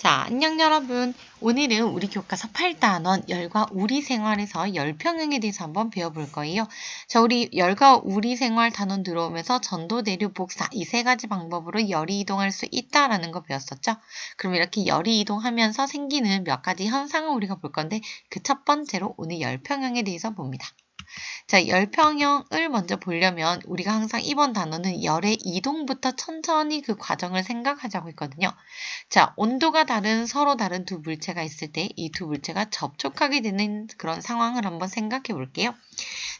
자, 안녕 여러분. 오늘은 우리 교과서 8단원 열과 우리 생활에서 열평형에 대해서 한번 배워볼 거예요. 자, 우리 열과 우리 생활 단원 들어오면서 전도, 대류, 복사 이 세 가지 방법으로 열이 이동할 수 있다라는 거 배웠었죠? 그럼 이렇게 열이 이동하면서 생기는 몇 가지 현상을 우리가 볼 건데 그 첫 번째로 오늘 열평형에 대해서 봅니다. 자, 열평형을 먼저 보려면 우리가 항상 이번 단어는 열의 이동부터 천천히 그 과정을 생각하자고 했거든요. 자, 온도가 다른 서로 다른 두 물체가 있을 때 이 두 물체가 접촉하게 되는 그런 상황을 한번 생각해 볼게요.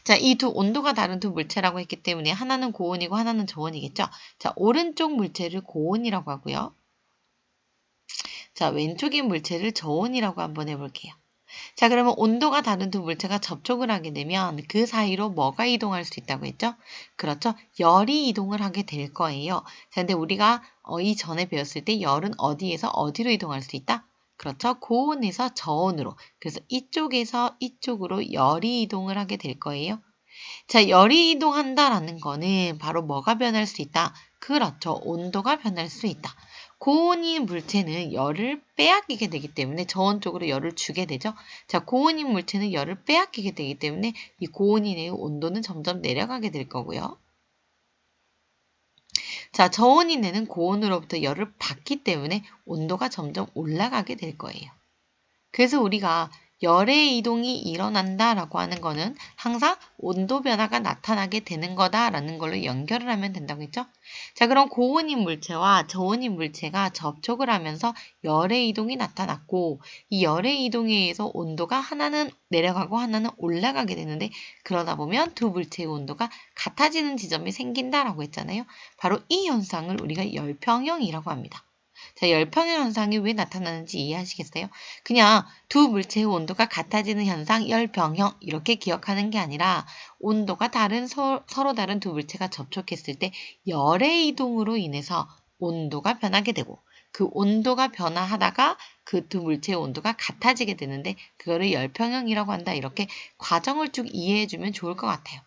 자, 이 두 온도가 다른 두 물체라고 했기 때문에 하나는 고온이고 하나는 저온이겠죠. 자, 오른쪽 물체를 고온이라고 하고요. 자, 왼쪽인 물체를 저온이라고 한번 해볼게요. 자, 그러면 온도가 다른 두 물체가 접촉을 하게 되면 그 사이로 뭐가 이동할 수 있다고 했죠? 그렇죠. 열이 이동을 하게 될 거예요. 자, 근데 우리가 어, 이전에 배웠을 때 열은 어디에서 어디로 이동할 수 있다? 그렇죠. 고온에서 저온으로. 그래서 이쪽에서 이쪽으로 열이 이동을 하게 될 거예요. 자, 열이 이동한다라는 거는 바로 뭐가 변할 수 있다? 그렇죠. 온도가 변할 수 있다. 고온인 물체는 열을 빼앗기게 되기 때문에 저온 쪽으로 열을 주게 되죠. 자, 고온인 물체는 열을 빼앗기게 되기 때문에 이 고온인의 온도는 점점 내려가게 될 거고요. 자, 저온인에는 고온으로부터 열을 받기 때문에 온도가 점점 올라가게 될 거예요. 그래서 우리가 열의 이동이 일어난다라고 하는 거는 항상 온도 변화가 나타나게 되는 거다라는 걸로 연결을 하면 된다고 했죠. 자, 그럼 고온인 물체와 저온인 물체가 접촉을 하면서 열의 이동이 나타났고 이 열의 이동에 의해서 온도가 하나는 내려가고 하나는 올라가게 되는데 그러다 보면 두 물체의 온도가 같아지는 지점이 생긴다라고 했잖아요. 바로 이 현상을 우리가 열평형이라고 합니다. 자, 열평형 현상이 왜 나타나는지 이해하시겠어요? 그냥 두 물체의 온도가 같아지는 현상, 열평형 이렇게 기억하는 게 아니라 온도가 다른 서, 로 다른 두 물체가 접촉했을 때 열의 이동으로 인해서 온도가 변하게 되고 그 온도가 변화하다가 그 두 물체의 온도가 같아지게 되는데 그거를 열평형이라고 한다. 이렇게 과정을 쭉 이해해주면 좋을 것 같아요.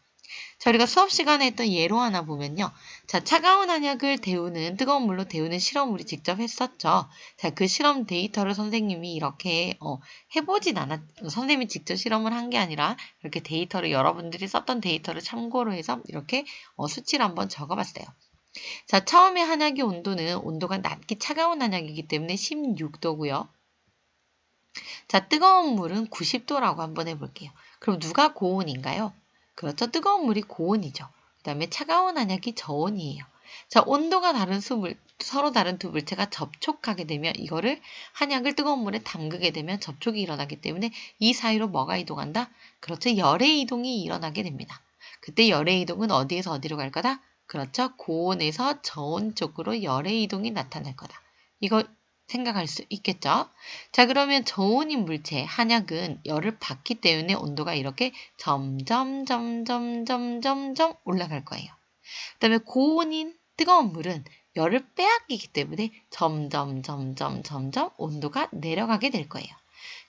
자, 우리가 수업 시간에 했던 예로 하나 보면요. 자, 차가운 한약을 데우는, 뜨거운 물로 데우는 실험 우리 직접 했었죠. 자, 그 실험 데이터를 선생님이 이렇게, 어, 해보진 않았, 선생님이 직접 실험을 한 게 아니라, 이렇게 데이터를, 여러분들이 썼던 데이터를 참고로 해서 이렇게, 어, 수치를 한번 적어봤어요. 자, 처음에 한약의 온도는 온도가 낮게 차가운 한약이기 때문에 16도고요. 자, 뜨거운 물은 90도라고 한번 해볼게요. 그럼 누가 고온인가요? 그렇죠. 뜨거운 물이 고온이죠. 그 다음에 차가운 한약이 저온이에요. 자, 온도가 다른 수물, 서로 다른 두 물체가 접촉하게 되면 이거를 한약을 뜨거운 물에 담그게 되면 접촉이 일어나기 때문에 이 사이로 뭐가 이동한다? 그렇죠. 열의 이동이 일어나게 됩니다. 그때 열의 이동은 어디에서 어디로 갈 거다? 그렇죠. 고온에서 저온 쪽으로 열의 이동이 나타날 거다. 이거 생각할 수 있겠죠? 자, 그러면 저온인 물체, 한약은 열을 받기 때문에 온도가 이렇게 점점, 점점, 점점, 점 올라갈 거예요. 그 다음에 고온인 뜨거운 물은 열을 빼앗기기 때문에 점점, 점점, 점점 온도가 내려가게 될 거예요.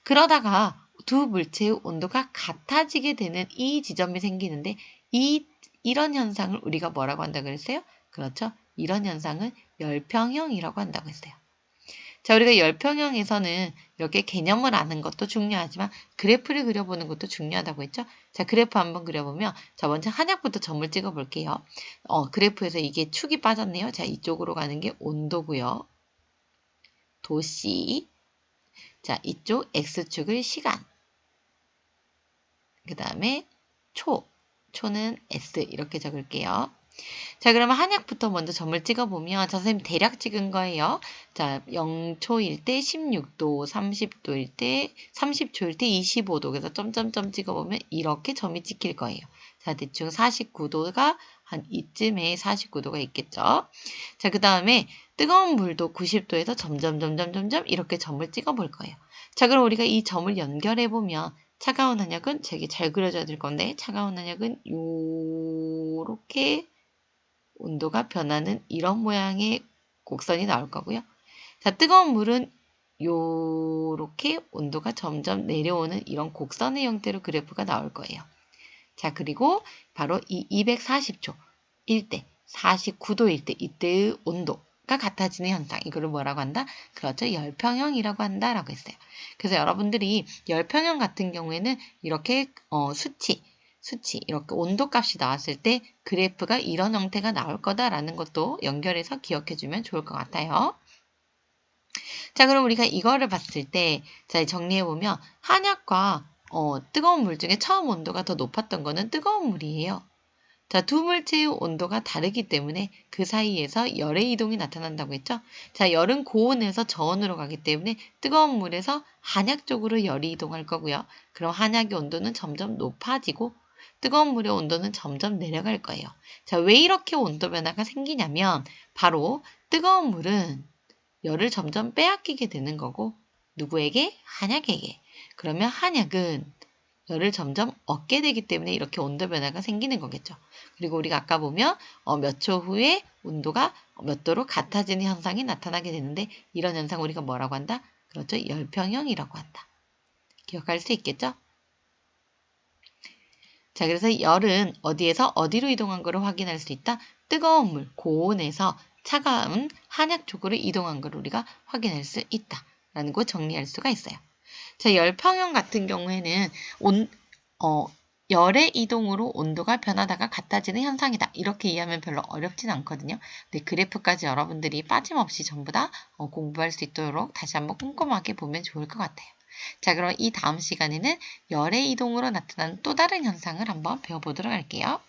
그러다가 두 물체의 온도가 같아지게 되는 이 지점이 생기는데 이 이런 현상을 우리가 뭐라고 한다고 그랬어요? 그렇죠. 이런 현상은 열평형이라고 한다고 했어요. 자, 우리가 열평형에서는 이렇게 개념을 아는 것도 중요하지만 그래프를 그려보는 것도 중요하다고 했죠. 자, 그래프 한번 그려보면 자, 먼저 한약부터 점을 찍어 볼게요. 어, 그래프에서 이게 축이 빠졌네요. 자, 이쪽으로 가는 게 온도고요. 도시. 자, 이쪽 X축을 시간. 그 다음에 초. 초는 S 이렇게 적을게요. 자, 그러면 한약부터 먼저 점을 찍어보면, 자, 선생님 대략 찍은 거예요. 자, 0초일 때 16도, 30도일 때, 30초일 때 25도. 그래서 점점점 찍어보면 이렇게 점이 찍힐 거예요. 자, 대충 49도가 한 이쯤에 49도가 있겠죠. 자, 그 다음에 뜨거운 물도 90도에서 점점, 점점, 점점 이렇게 점을 찍어 볼 거예요. 자, 그럼 우리가 이 점을 연결해 보면 차가운 한약은 되게 잘 그려져야 될 건데, 차가운 한약은 요렇게 온도가 변하는 이런 모양의 곡선이 나올 거고요. 자, 뜨거운 물은 요렇게 온도가 점점 내려오는 이런 곡선의 형태로 그래프가 나올 거예요. 자, 그리고 바로 이 240초 일 때, 49도일 때 이때의 온도 같아지는 현상. 이거를 뭐라고 한다? 그렇죠. 열평형이라고 한다라고 했어요. 그래서 여러분들이 열평형 같은 경우에는 이렇게 어, 수치, 수치, 이렇게 온도 값이 나왔을 때 그래프가 이런 형태가 나올 거다라는 것도 연결해서 기억해 주면 좋을 것 같아요. 자, 그럼 우리가 이거를 봤을 때, 자, 정리해보면, 한약과 어, 뜨거운 물 중에 처음 온도가 더 높았던 거는 뜨거운 물이에요. 자, 두 물체의 온도가 다르기 때문에 그 사이에서 열의 이동이 나타난다고 했죠? 자, 열은 고온에서 저온으로 가기 때문에 뜨거운 물에서 한약 쪽으로 열이 이동할 거고요. 그럼 한약의 온도는 점점 높아지고 뜨거운 물의 온도는 점점 내려갈 거예요. 자, 왜 이렇게 온도 변화가 생기냐면 바로 뜨거운 물은 열을 점점 빼앗기게 되는 거고 누구에게? 한약에게. 그러면 한약은 열을 점점 얻게 되기 때문에 이렇게 온도 변화가 생기는 거겠죠. 그리고 우리가 아까 보면 어, 몇 초 후에 온도가 몇 도로 같아지는 현상이 나타나게 되는데 이런 현상 우리가 뭐라고 한다? 그렇죠. 열평형이라고 한다. 기억할 수 있겠죠? 자, 그래서 열은 어디에서 어디로 이동한 것을 확인할 수 있다? 뜨거운 물, 고온에서 차가운 한약 쪽으로 이동한 걸 우리가 확인할 수 있다. 라는 거 정리할 수가 있어요. 자, 열평형 같은 경우에는 온, 어, 열의 이동으로 온도가 변하다가 같아지는 현상이다. 이렇게 이해하면 별로 어렵진 않거든요. 근데 그래프까지 여러분들이 빠짐없이 전부 다 어, 공부할 수 있도록 다시 한번 꼼꼼하게 보면 좋을 것 같아요. 자, 그럼 이 다음 시간에는 열의 이동으로 나타나는 또 다른 현상을 한번 배워보도록 할게요.